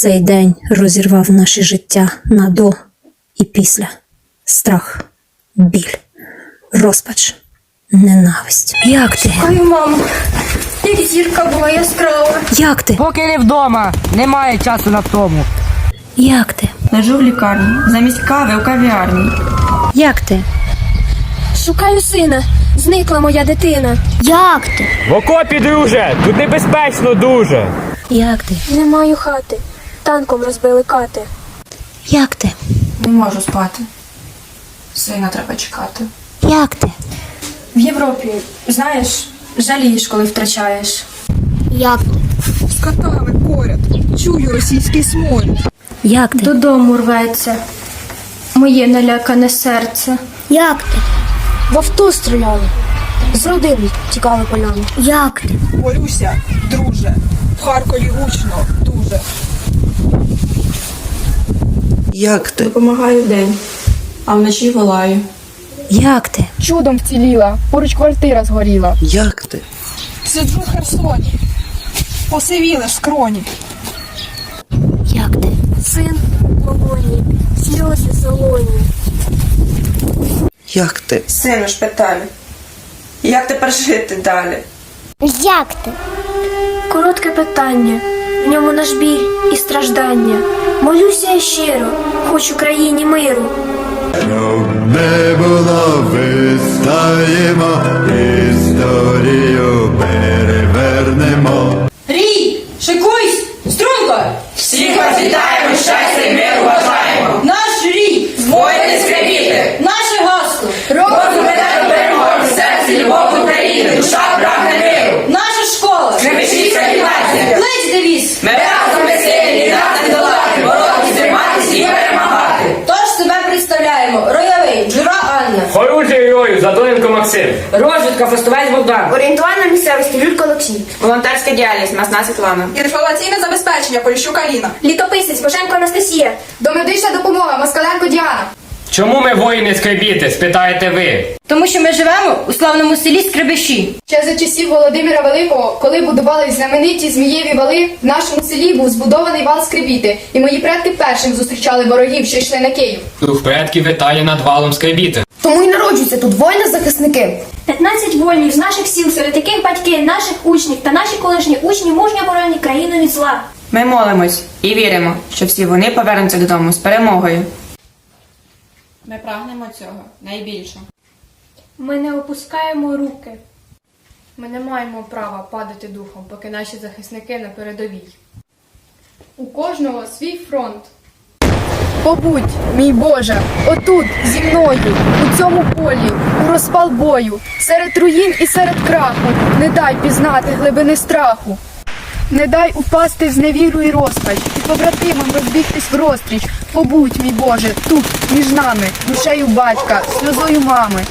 Цей день розірвав наше життя на до і після. Страх, біль, розпач, ненависть. Як ти? Ой, мамо, як зірка була яскрава. Як ти? Поки не вдома, немає часу на тому. Як ти? Лежу в лікарні, замість кави у кав'ярні. Як ти? Шукаю сина. Зникла моя дитина. Як ти? В окопі, друже, тут небезпечно дуже. Як ти? Не маю хати. Танком розбили кати. Як ти? Не можу спати. Сина треба чекати. Як ти? В Європі, знаєш, жалієш, коли втрачаєш. Як ти? з катами поряд. Чую російський сморід. Як ти? Додому рветься. Моє налякане серце. Як ти? В авто стріляли. З родини тікали полями. Як ти? Борюся, друже. В Харкові гучно, дуже. Як ти? Допомагаю день, а вночі волаю. Як ти? Чудом вціліла, поруч квартира згоріла. Як ти? Сиджу в Херсоні. Посивіли скроні. Як ти? Син в полоні, сльози солоні. Як ти? Сину шпиталі. Як тепер жити далі? Як ти? Коротке питання. Ньому наш біль і страждання. Молюся щиро, хочу країні миру. Не було, вистаємо, Ми разом ми сильні, нас не долати, боротись, триматись і перемагати! Тож себе представляємо, ройовий Джура Анна, Хоружий герою, Задоненко Максим. Розвідка, фестиваль Богдан. Орієнтувальна місцевість Люлько Олексій. Волонтерська діяльність, Масна Світлана. Інформаційне забезпечення Поліщук Аліна. Літописець Боженко Анастасія. Домедична. Чому ми воїни скребіти, спитаєте ви? Тому що ми живемо у славному селі Скребеші. Ще за часів Володимира Великого, коли будували знамениті змієві вали, в нашому селі був збудований вал скребіти, і мої предки першим зустрічали ворогів, що йшли на Київ. Дух предків витає над валом скребіти. Тому й народжуються тут воїни-захисники. 15 воїнів з наших сіл, серед яких батьки наших учнів та наші колишні учні мужньо боронять країну від зла. Ми молимось і віримо, що всі вони повернуться додому з перемогою. Ми прагнемо цього найбільше. Ми не опускаємо руки. Ми не маємо права падати духом, поки наші захисники на передовій. У кожного свій фронт. Побудь, мій Боже, отут, зі мною, у цьому полі, у розпал бою, серед руїн і серед краху, не дай пізнати глибини страху. Не дай упасти в зневіру і розпач, і побратимам розбігтись в розстріч. Побудь, мій Боже, тут, між нами, душею батька, сльозою мами.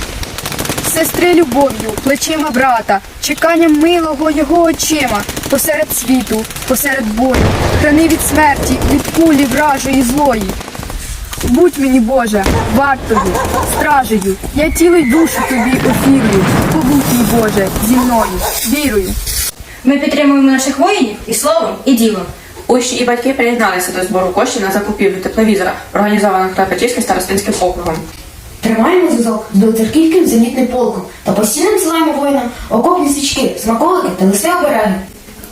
Сестри любов'ю, плечима брата, чеканням милого його очима, посеред світу, посеред бою, храни від смерті, від кулі вражої злої. Будь мені, Боже, вартою, стражею, я тіло й душу тобі офірую. Побудь, мій Боже, зі мною, вірою. Ми підтримуємо наших воїнів і словом, і ділом. Учні і батьки приєдналися до збору коштів на закупівлю тепловізора, організованого Клепетівським старостинським округом. Тримаємо зв'язок з Білоцерківським зенітним полком та постійно надсилаємо воїнам окопні свічки, смаколики та листи обереги.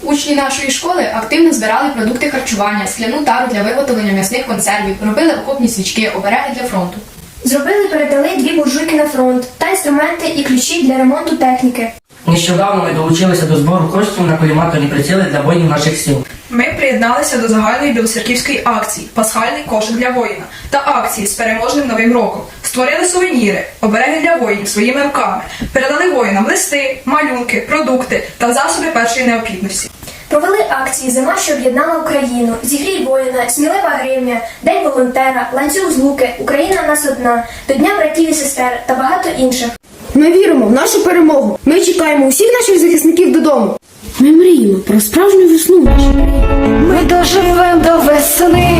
Учні нашої школи активно збирали продукти харчування, скляну тару для виготовлення м'ясних консервів, робили окопні свічки, обереги для фронту. Зробили, передали дві буржуйки на фронт та інструменти і ключі для ремонту техніки. Нещодавно ми долучилися до збору коштів на коліматорні приціли для воїнів наших сіл. Ми приєдналися до загальної білоцерківської акції Пасхальний кошик для воїна та акції з переможним новим роком. Створили сувеніри, обереги для воїнів своїми руками, передали воїнам листи, малюнки, продукти та засоби першої необхідності. Провели акції Зима, що об'єднала Україну, Зігрій воїна, Смілива гривня, День волонтера, ланцюг з луки, Україна нас одна, до Дня братів і сестер та багато інших. Ми віримо в нашу перемогу. Ми чекаємо усіх наших захисників додому. Ми мріємо про справжню весну. Ми доживем до весни,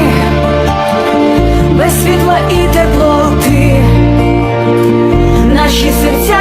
без світла і теплоти. Наші серця